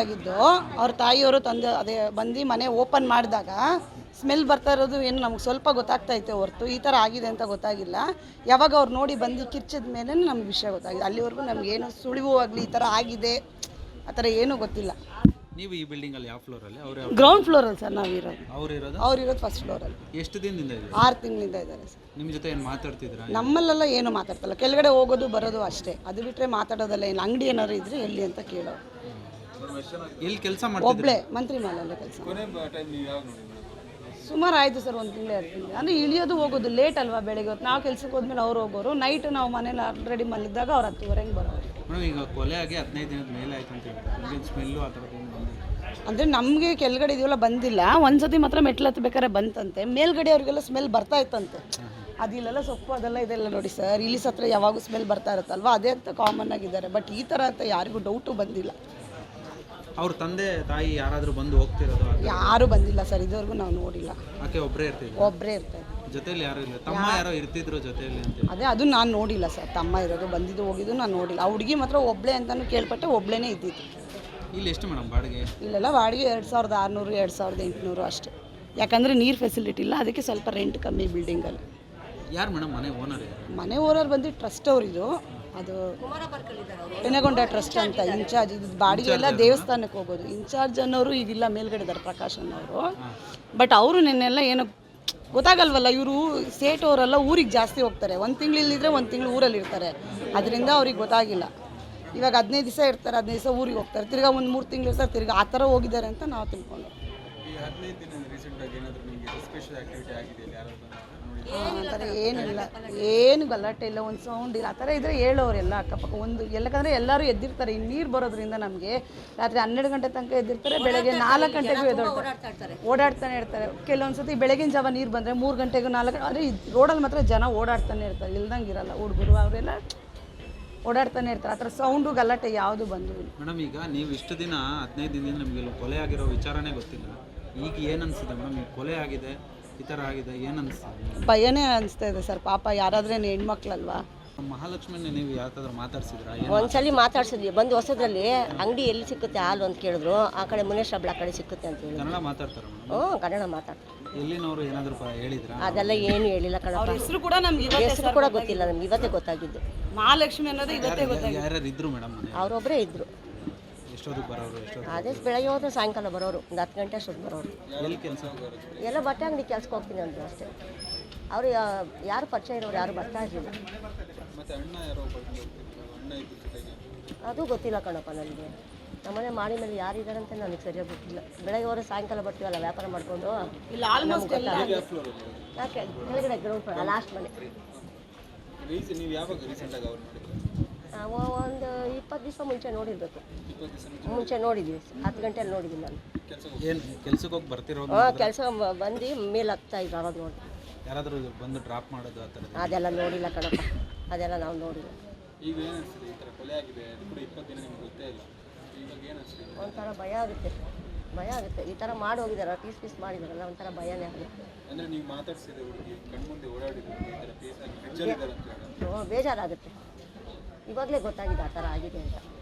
ಆಗಿದ್ದು ಅವ್ರ ತಾಯಿಯವರು ತಂದೆ ಅದೇ ಬಂದು ಮನೆ ಓಪನ್ ಮಾಡಿದಾಗ ಸ್ಮೆಲ್ ಬರ್ತಾ ಇರೋದು ಏನು ನಮ್ಗೆ ಸ್ವಲ್ಪ ಗೊತ್ತಾಗ್ತಾ ಐತೆ ಹೊರ್ತು ಈ ಥರ ಆಗಿದೆ ಅಂತ ಗೊತ್ತಾಗಿಲ್ಲ. ಯಾವಾಗ ಅವ್ರು ನೋಡಿ ಬಂದು ಕಿರ್ಚಿದ ಮೇಲೆ ನಮ್ಗೆ ವಿಷಯ ಗೊತ್ತಾಗಿದೆ. ಅಲ್ಲಿವರೆಗೂ ನಮ್ಗೆ ಏನು ಸುಳಿವು ಆಗಲಿ ಈ ಥರ ಆಗಿದೆ ಆ ಥರ ಏನೂ ಗೊತ್ತಿಲ್ಲ. ನೀವು ಈ ಬಿಲ್ಡಿಂಗ್ ಅಲ್ಲಿ ಯಾವ ಫ್ಲೋರ್ ಅಲ್ಲಿ? ಅವ್ರ ಗ್ರೌಂಡ್ ಫ್ಲೋರಲ್ಲಿ ಸರ್ ನಾವಿರೋದು ಅವ್ರು ಇರೋದು? ಅವ್ರು ಇರೋದು ಫಸ್ಟ್ ಫ್ಲೋರಲ್ಲಿ ಎಷ್ಟು ದಿನದಿಂದ ಇದೆ ಆರು ತಿಂಗಳಿಂದ ಇದ್ದಾರೆ ಸರ್. ನಿಮ್ಮ ಜೊತೆ ಏನು ಮಾತಾಡ್ತಿದ್ರಾ? ನಮ್ಮಲ್ಲೆಲ್ಲ ಏನು ಮಾತಾಡ್ತಲ್ಲ. ಕೆಳಗಡೆ ಹೋಗೋದು ಬರೋದು ಅಷ್ಟೇ. ಅದು ಬಿಟ್ಟರೆ ಮಾತಾಡೋದಲ್ಲ ಏನು ಅಂಗಡಿ ಏನಾದ್ರು ಇದ್ರೆ ಎಲ್ಲಿ ಅಂತ ಕೇಳೋರು. ಎಲ್ಲಿ ಕೆಲಸ ಒಬ್ಳೆ ಮಂತ್ರಿ ಮಾಲಲ್ಲೇ ಕೆಲಸ. ಸುಮಾರು ಆಯಿತು ಸರ್ ಒಂದು ತಿಂಗಳೇ ಎರಡು ತಿಂಗಳು ಅಂದರೆ ಇಳಿಯೋದು ಹೋಗೋದು ಲೇಟ್ ಅಲ್ವಾ ಬೆಳಗ್ಗೆ ಹೊತ್ತು? ನಾವು ಕೆಲ್ಸಕ್ಕೆ ಹೋದ್ಮೇಲೆ ಅವ್ರು ಹೋಗೋರು. ನೈಟ್ ನಾವು ಮನೇಲಿ ಆಲ್ರೆಡಿ ಮಲಗಿದಾಗ ಅವ್ರು ಹತ್ತುವರೆಗೆ ಬರೋರು. ಮೇಡಮ್ ಈಗ ಕೊಲೆ ಆಗಿ ಹದಿನೈದು ದಿನದ ಮೇಲೆ ಆಯ್ತು ಅಂತ ಹೇಳ್ತಾರೆ. ಸ್ಮೆಲ್ಲು ಆ ಅಂದರೆ ನಮಗೆ ಕೆಳಗಡೆ ಇದೆಯಲ್ಲ ಬಂದಿಲ್ಲ. ಒಂದು ಸತಿ ಮಾತ್ರ ಮೆಟ್ಲು ಹತ್ತಬೇಕಾದ್ರೆ ಬಂತಂತೆ. ಮೇಲ್ಗಡೆ ಅವ್ರಿಗೆಲ್ಲ ಸ್ಮೆಲ್ ಬರ್ತಾ ಇತ್ತಂತೆ. ಅದಿಲ್ಲೆಲ್ಲ ಸೊಪ್ಪು ಅದೆಲ್ಲ ಇದೆಲ್ಲ ನೋಡಿ ಸರ್. ಇಲಿಸ್ ಹತ್ರ ಯಾವಾಗೂ ಸ್ಮೆಲ್ ಬರ್ತಾ ಇರುತ್ತಲ್ವ? ಅದೇ ಅಂತ ಕಾಮನ್ ಆಗಿದ್ದಾರೆ ಬಟ್ ಈ ಥರ ಅಂತ ಯಾರಿಗೂ ಡೌಟು ಬಂದಿಲ್ಲ. ಅವ್ರ ತಂದೆ ತಾಯಿ ಯಾರಾದರೂ ಬಂದು ಹೋಗ್ತಿರೋದು ಯಾರು ಬಂದಿಲ್ಲ ಸರ್ ಇದುವರೆಗೂ ನಾವು ನೋಡಿಲ್ಲ. ಆಕೆ ಒಬ್ಬರೇ ಇರ್ತಿದ್ರು? ಒಬ್ಬರೇ ಇರ್ತಾರೆ ಜೊತೆಲಿ ಯಾರು ಇಲ್ಲ? ತಮ್ಮ ಯಾರೋ ಇರ್ತಿದ್ರು ಜೊತೆಯಲ್ಲಿ ಅಂತ ಅದೇ ಅದು ನಾನು ನೋಡಿಲ್ಲ ಸರ್. ತಮ್ಮ ಇರೋದು ಬಂದಿದ್ದು ಹೋಗಿದ್ದು ನಾನು ನೋಡಿಲ್ಲ. ಆ ಹುಡುಗಿ ಮಾತ್ರ ಒಬ್ಳೆ ಅಂತಲೂ ಕೇಳ್ಪಟ್ಟೆ ಒಬ್ಳೇನೇ ಇದ್ದಿದ್ದು. ಇಲ್ಲಿ ಎಷ್ಟು ಮೇಡಮ್ ಬಾಡಿಗೆ? ಇಲ್ಲೆಲ್ಲ ಬಾಡಿಗೆ ಎರಡು ಸಾವಿರದ ಆರುನೂರು ಎರಡು ಸಾವಿರದ ಎಂಟುನೂರು ಅಷ್ಟೇ. ಯಾಕಂದರೆ ನೀರು ಫೆಸಿಲಿಟಿ ಇಲ್ಲ ಅದಕ್ಕೆ ಸ್ವಲ್ಪ ರೆಂಟ್ ಕಮ್ಮಿ ಬಿಲ್ಡಿಂಗಲ್ಲಿ ಯಾರು ಮೇಡಮ್ ಮನೆ ಓನರ್ ಮನೆ ಓನರ್ ಬಂದು ಟ್ರಸ್ಟ್ ಅವರಿದು. ಅದು ಪೆನಗೊಂಡ ಟ್ರಸ್ಟ್ ಅಂತ ಇನ್ಚಾರ್ಜ್ ಇದು ಬಾಡಿಗೆ ಎಲ್ಲ ದೇವಸ್ಥಾನಕ್ಕೆ ಹೋಗೋದು. ಇನ್ಚಾರ್ಜ್ ಅನ್ನೋರು ಈಗಿಲ್ಲ ಮೇಲ್ಗಡೆ ಇದ್ದಾರೆ ಪ್ರಕಾಶ್ ಅನ್ನೋರು. ಬಟ್ ಅವರು ನಿನ್ನೆಲ್ಲ ಏನು ಗೊತ್ತಾಗಲ್ವಲ್ಲ ಇವರು ಸೇಟ್ ಅವರೆಲ್ಲ ಊರಿಗೆ ಜಾಸ್ತಿ ಹೋಗ್ತಾರೆ. ಒಂದು ತಿಂಗಳಿಲ್ಲಿದ್ರೆ ಒಂದು ತಿಂಗಳು ಊರಲ್ಲಿ ಇರ್ತಾರೆ. ಅದರಿಂದ ಅವ್ರಿಗೆ ಗೊತ್ತಾಗಿಲ್ಲ. ಇವಾಗ ಹದಿನೈದು ದಿವಸ ಇರ್ತಾರೆ ಹದಿನೈದು ದಿವಸ ಊರಿಗೆ ಹೋಗ್ತಾರೆ. ತಿರ್ಗಾ ಒಂದು ಮೂರು ತಿಂಗಳು ಇರ್ತಾರೆ ತಿರ್ಗಾ ಆ ಥರ ಹೋಗಿದ್ದಾರೆ ಅಂತ ನಾವು ತಿಳ್ಕೊಂಡು ಆ ಥರ ಏನಿಲ್ಲ. ಏನು ಗಲಾಟೆ ಇಲ್ಲ. ಒಂದು ಸೌಂಡ್ ಇಲ್ಲ. ಆ ಥರ ಇದ್ರೆ ಹೇಳೋರೆಲ್ಲ ಅಕ್ಕಪಕ್ಕ. ಒಂದು ಎಲ್ಲಕಂದ್ರೆ ಎಲ್ಲರೂ ಎದ್ದಿರ್ತಾರೆ. ಈ ನೀರು ಬರೋದ್ರಿಂದ ನಮಗೆ ರಾತ್ರಿ ಹನ್ನೆರಡು ಗಂಟೆ ತನಕ ಎದ್ದಿರ್ತಾರೆ. ಬೆಳಗ್ಗೆ ನಾಲ್ಕು ಗಂಟೆಗೂ ಎದ್ದು ಓಡಾಡ್ತಾನೆ ಇರ್ತಾರೆ. ಕೆಲವೊಂದು ಸತಿ ಬೆಳಗಿನ ಜಾವ ನೀರು ಬಂದರೆ ಮೂರು ಗಂಟೆಗೂ ನಾಲ್ಕು ಅಂದರೆ ರೋಡಲ್ಲಿ ಮಾತ್ರ ಜನ ಓಡಾಡ್ತಾನೆ ಇರ್ತಾರೆ. ಇಲ್ದಂಗೆ ಇರಲ್ಲ. ಹುಡುಗರು ಅವರೆಲ್ಲ ಓಡಾಡ್ತಾನೆ ಇರ್ತಾರೆ. ಆ ಥರ ಸೌಂಡು ಗಲಾಟೆ ಯಾವುದು ಬಂದು ಇಲ್ಲ. ಮೇಡಮ್ ಈಗ ನೀವು ಇಷ್ಟು ದಿನ ಹದಿನೈದು ದಿನದಿಂದ ನಮಗೆ ಕೊಲೆ ಆಗಿರೋ ವಿಚಾರನೇ ಗೊತ್ತಿಲ್ಲ. ಈಗ ಏನು ಅನಿಸಿದೆ ಮೇಡಮ್? ಈಗ ಕೊಲೆ ಆಗಿದೆ. ಈ ಥರ ಆಗಿದೆ ಏನು ಅನಿಸ್ತದೆ ಭಯನೇ ಅನಿಸ್ತಾ ಇದೆ ಸರ್ ಪಾಪ ಯಾರಾದ್ರೇನು ಹೆಣ್ಮಕ್ಳಲ್ವಾ? ಮಹಾಲಕ್ಷ್ಮಿನ ನೀವು ಯಾವ್ದಾದ್ರು ಮಾತಾಡ್ಸಿದ್ರಾ? ಏನು ಒಂದ್ಸಲಿ ಮಾತಾಡ್ಸಿದ್ವಿ ಬಂದು ಹೊಸದ್ರಲ್ಲಿ ಅಂಗಡಿ ಎಲ್ಲಿ ಸಿಕ್ಕುತ್ತೆ ಹಾಲು ಅಂತ ಕೇಳಿದ್ರು ಆ ಕಡೆ ಮುನೇಶ್ ಹಬ್ಳ ಆ ಕಡೆ ಸಿಕ್ಕುತ್ತೆ ಅಂತ ಹೇಳಿ ಕನ್ನಡ ಮಾತಾಡ್ತಾರೆ ಹ್ಞೂ ಕನ್ನಡ ಮಾತಾಡ್ತಾರೆ. ಎಲ್ಲಿನವರು ಏನಾದರೂ ಹೇಳಿದ್ರಾ? ಅದೆಲ್ಲ ಏನು ಹೇಳಿಲ್ಲ ಕಣಪ್ಪ. ಹೆಸರು ಕೂಡ ನಮ್ಗೆ ಇವತ್ತೇ ಹೆಸರು ಕೂಡ ಗೊತ್ತಿಲ್ಲ ನಮ್ಗೆ ಇವತ್ತೇ ಗೊತ್ತಾಗಿದ್ದು. ಮಹಾಲಕ್ಷ್ಮಿ ಅನ್ನೋದು ಇವತ್ತೇ ಗೊತ್ತಾಗಿದೆ ಯಾರ್ಯಾರು ಇದ್ರು ಮೇಡಮ್ ಮನೆ ಅವರೊಬ್ಬರೇ ಇದ್ರು. ಎಷ್ಟೊತ್ತಿಗೆ ಬರೋರು ಎಷ್ಟೊತ್ತಿಗೆ ಅದೇ ಬೆಳಗ್ಗೆ ಹೋದ್ರೆ ಸಾಯಂಕಾಲ ಬರೋರು ಒಂದು ಹತ್ತು ಗಂಟೆ ಅಷ್ಟೊತ್ತು ಬರೋರು. ಎಲ್ಲಿ ಕೆಲಸ ಎಲ್ಲ ಬಟ್ಟೆ ಅಂಗಡಿ ಕೆಲ್ಸಕ್ಕೆ ಹೋಗ್ತೀನಿ ಅಂದ್ರು ಅಷ್ಟೇ. ಅವರು ಯಾರು ಪರಿಚಯ ಇರೋರು ಯಾರು ಬರ್ತಾ ಇರಲಿಲ್ಲ. ಅದು ಗೊತ್ತಿಲ್ಲ ಕಣಪ್ಪ ನನಗೆ. ನಮ್ಮನೆ ಮಾಡಿ ಮೇಲೆ ಯಾರಿದ್ದಾರೆ ಅಂತ ನನಗೆ ಸರಿಯಾಗಿ ಗೊತ್ತಿಲ್ಲ. ಬೆಳಗ್ಗೆ ಹೋದ್ರೆ ಸಾಯಂಕಾಲ ಬರ್ತೀವಲ್ಲ ವ್ಯಾಪಾರ ಮಾಡಿಕೊಂಡು? ಇಲ್ಲ ಆಲ್ಮೋಸ್ಟ್ ಎಲ್ಲ. ಯಾಕೆ? ಕೆಳಗಡೆ ಗ್ರೌಂಡ್ ಲಾಸ್ಟ್ ಮನೆ. ನಾವು ಒಂದು ಇಪ್ಪತ್ತು ದಿವಸ ಮುಂಚೆ ನೋಡಿರ್ಬೇಕು. ಮುಂಚೆ ನೋಡಿದ್ವಿ ಹತ್ತು ಗಂಟೆಯಲ್ಲಿ ನೋಡಿದ್ವಿ ನಾನು. ಏನು ಕೆಲ್ಸಕ್ಕೆ ಹೋಗಿ ಬರ್ತಿರೋದು ಹಾಂ ಕೆಲಸ ಬಂದು ಮೇಲೆ ಹತ್ತಾ ಇದ್ರು ಅವಾಗ ನೋಡಿ. ಯಾರಾದರೂ ಬಂದು ಡ್ರಾಪ್ ಮಾಡೋದು ಆ ಥರ ಅದೆಲ್ಲ ನೋಡಿಲ್ಲ ಕಣಪ್ಪ. ಅದೆಲ್ಲ ನಾವು ನೋಡಿಲ್ಲ. ಒಂಥರ ಭಯ ಆಗುತ್ತೆ. ಭಯ ಆಗುತ್ತೆ. ಈ ಥರ ಮಾಡಿ ಹೋಗಿದಾರ ಪೀಸ್ ಪೀಸ್ ಮಾಡಿದಾರಲ್ಲ ಒಂಥರ ಭಯನೇ ಆಗುತ್ತೆ. ಹ್ಞೂ ಬೇಜಾರಾಗುತ್ತೆ. ಇವಾಗಲೇ ಗೊತ್ತಾಗಿದೆ ಆ ಥರ ಆಗಿದೆ ಅಂತ.